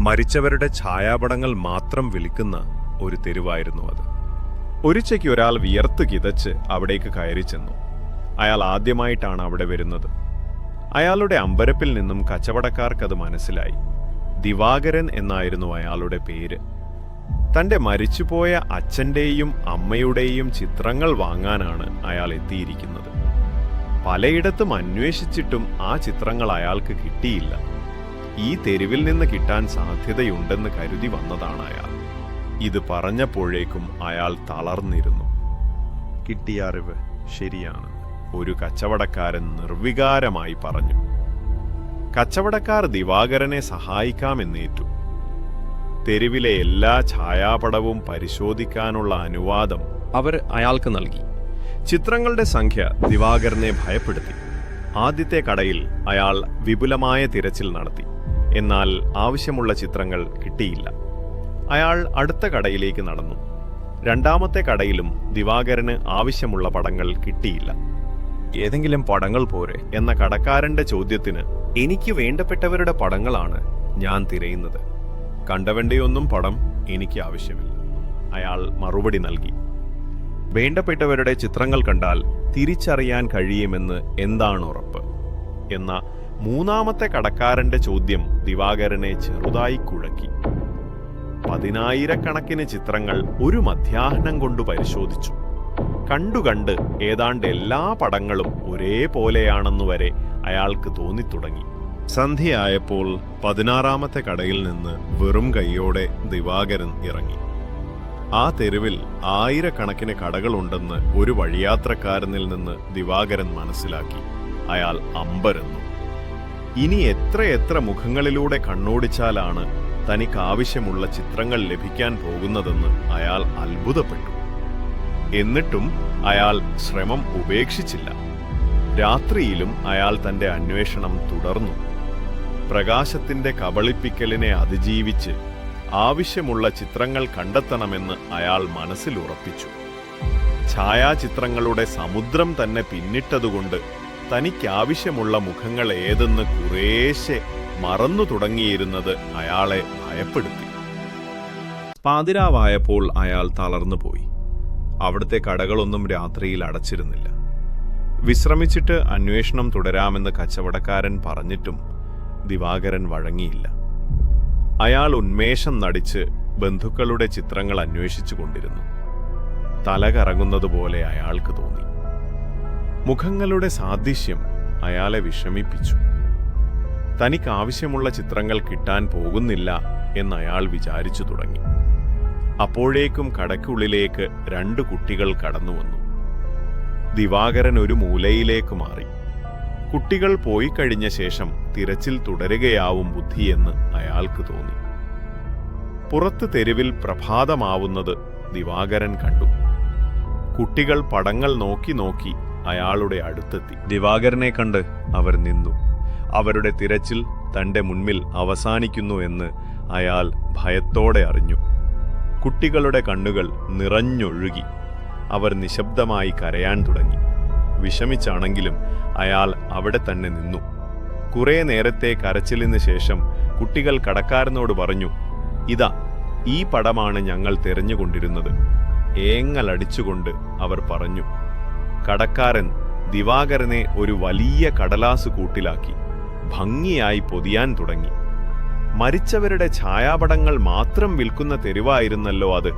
മരിച്ചവരുടെ ഛായാപടങ്ങൾ മാത്രം വിളിക്കുന്ന ഒരു തെരുവായിരുന്നു അത്. ഒരിച്ചയ്ക്ക് ഒരാൾ വിയർത്ത് കിതച്ച് അവിടേക്ക് കയറി ചെന്നു. അയാൾ ആദ്യമായിട്ടാണ് അവിടെ വരുന്നത്. അയാളുടെ അമ്പരപ്പിൽ നിന്നും കച്ചവടക്കാർക്കത് മനസ്സിലായി. ദിവാകരൻ എന്നായിരുന്നു അയാളുടെ പേര്. തന്റെ മരിച്ചുപോയ അച്ഛന്റെയും അമ്മയുടെയും ചിത്രങ്ങൾ വാങ്ങാനാണ് അയാൾ എത്തിയിരിക്കുന്നത്. പലയിടത്തും അന്വേഷിച്ചിട്ടും ആ ചിത്രങ്ങൾ അയാൾക്ക് കിട്ടിയില്ല. ഈ തെരുവിൽ നിന്ന് കിട്ടാൻ സാധ്യതയുണ്ടെന്ന് കരുതി വന്നതാണ് അയാൾ. ഇത് പറഞ്ഞപ്പോഴേക്കും അയാൾ തളർന്നിരുന്നു. കിട്ടിയ അറിവ് ശരിയാണ് ഒരു കച്ചവടക്കാരൻ നിർവികാരമായി പറഞ്ഞു. കച്ചവടക്കാർ ദിവാകരനെ സഹായിക്കാമെന്നേറ്റു. തെരുവിലെ എല്ലാ ഛായാപടവും പരിശോധിക്കാനുള്ള അനുവാദം അവർ അയാൾക്ക് നൽകി. ചിത്രങ്ങളുടെ സംഖ്യ ദിവാകരനെ ഭയപ്പെടുത്തി. ആദ്യത്തെ കടയിൽ അയാൾ വിപുലമായ തിരച്ചിൽ നടത്തി. എന്നാൽ ആവശ്യമുള്ള ചിത്രങ്ങൾ കിട്ടിയില്ല. അയാൾ അടുത്ത കടയിലേക്ക് നടന്നു. രണ്ടാമത്തെ കടയിലും ദിവാകരന് ആവശ്യമുള്ള പടങ്ങൾ കിട്ടിയില്ല. ഏതെങ്കിലും പടങ്ങൾ പോരെ. എന്ന കടക്കാരന്റെ ചോദ്യത്തിന് എനിക്ക് വേണ്ടപ്പെട്ടവരുടെ പടങ്ങളാണ് ഞാൻ തിരയുന്നത്. കണ്ടവന്റെയൊന്നും പടം എനിക്ക് ആവശ്യമില്ല. അയാൾ മറുപടി നൽകി. വേണ്ടപ്പെട്ടവരുടെ ചിത്രങ്ങൾ കണ്ടാൽ തിരിച്ചറിയാൻ കഴിയുമെന്ന് എന്താണ് ഉറപ്പ്? എന്ന മൂന്നാമത്തെ കടക്കാരന്റെ ചോദ്യം ദിവാകരനെ ചെറുതായി കുഴക്കി. പതിനായിരക്കണക്കിന് ചിത്രങ്ങൾ ഒരു മധ്യാഹ്നം കൊണ്ട് പരിശോധിച്ചു. കണ്ടുകണ്ട് ഏതാണ്ട് എല്ലാ പടങ്ങളും ഒരേപോലെയാണെന്നു വരെ അയാൾക്ക് തോന്നിത്തുടങ്ങി. സന്ധ്യയായപ്പോൾ പതിനാറാമത്തെ കടയിൽ നിന്ന് വെറും കൈയോടെ ദിവാകരൻ ഇറങ്ങി. ആ തെരുവിൽ ആയിരക്കണക്കിന് കടകളുണ്ടെന്ന് ഒരു വഴിയാത്രക്കാരനിൽ നിന്ന് ദിവാകരൻ മനസ്സിലാക്കി. അയാൾ അമ്പരന്നു. ഇനി എത്രയെത്ര മുഖങ്ങളിലൂടെ കണ്ണോടിച്ചാലാണ് തനിക്ക് ആവശ്യമുള്ള ചിത്രങ്ങൾ ലഭിക്കാൻ പോകുന്നതെന്ന് അയാൾ അത്ഭുതപ്പെട്ടു. എന്നിട്ടും അയാൾ ശ്രമം ഉപേക്ഷിച്ചില്ല. രാത്രിയിലും അയാൾ തന്റെ അന്വേഷണം തുടർന്നു. പ്രകാശത്തിന്റെ കബളിപ്പിക്കലിനെ അതിജീവിച്ച് ആവശ്യമുള്ള ചിത്രങ്ങൾ കണ്ടെത്തണമെന്ന് അയാൾ മനസ്സിൽ ഉറപ്പിച്ചു. ഛായാചിത്രങ്ങളുടെ സമുദ്രം തന്നെ പിന്നിട്ടതുകൊണ്ട് തനിക്കാവശ്യമുള്ള മുഖങ്ങൾ ഏതെന്ന് കുറേശ്ശെ മറന്നു തുടങ്ങിയിരുന്നത് അയാളെ ഭയപ്പെടുത്തി. പാതിരാവായപ്പോൾ അയാൾ തളർന്നുപോയി അവിടുത്തെ കടകളൊന്നും രാത്രിയിൽ അടച്ചിരുന്നില്ല. വിശ്രമിച്ചിട്ട് അന്വേഷണം തുടരാമെന്ന് കച്ചവടക്കാരൻ പറഞ്ഞിട്ടും ദിവാകരൻ വഴങ്ങിയില്ല. അയാൾ ഉന്മേഷം നടിച്ച് ബന്ധുക്കളുടെ ചിത്രങ്ങൾ അന്വേഷിച്ചു കൊണ്ടിരുന്നു തല കറങ്ങുന്നതുപോലെ അയാൾക്ക് തോന്നി. മുഖങ്ങളുടെ സാദൃശ്യം അയാളെ വിഷമിപ്പിച്ചു. തനിക്ക് ആവശ്യമുള്ള ചിത്രങ്ങൾ കിട്ടാൻ പോകുന്നില്ല എന്ന് അയാൾ വിചാരിച്ചു തുടങ്ങി. അപ്പോഴേക്കും കടയ്ക്കുള്ളിലേക്ക് രണ്ട് കുട്ടികൾ കടന്നു വന്നു. ദിവാകരൻ ഒരു മൂലയിലേക്ക് മാറി. കുട്ടികൾ പോയി കഴിഞ്ഞ ശേഷം തിരച്ചിൽ തുടരുകയാവും ബുദ്ധിയെന്ന് അയാൾക്ക് തോന്നി. പുറത്ത് തെരുവിൽ പ്രഭാതമാവുന്നത് ദിവാകരൻ കണ്ടു. കുട്ടികൾ പടങ്ങൾ നോക്കി നോക്കി അയാളുടെ അടുത്തെത്തി. ദിവാകരനെ കണ്ട് അവർ നിന്നു. അവരുടെ തിരച്ചിൽ തന്റെ മുൻപിൽ അവസാനിക്കുന്നു എന്ന് അയാൾ ഭയത്തോടെ അറിഞ്ഞു. കുട്ടികളുടെ കണ്ണുകൾ നിറഞ്ഞൊഴുകി. അവർ നിശബ്ദമായി കരയാൻ തുടങ്ങി. വിഷമിച്ചാണെങ്കിലും അയാൾ അവിടെ തന്നെ നിന്നു. കുറെ നേരത്തെ കരച്ചിലിന് ശേഷം കുട്ടികൾ കടക്കാരനോട് പറഞ്ഞു ഇതാ ഈ പടമാണ് ഞങ്ങൾ തിരഞ്ഞുകൊണ്ടിരുന്നത്. ഏങ്ങലടിച്ചുകൊണ്ട് അവർ പറഞ്ഞു കടക്കാരൻ ദിവാകരനെ ഒരു വലിയ കടലാസ് കൂട്ടിലാക്കി. ഭംഗിയായി പൊതിയാൻ തുടങ്ങി. മരിച്ചവരുടെ ഛായാപടങ്ങൾ മാത്രം വിൽക്കുന്ന തെരുവായിരുന്നല്ലോ അത്.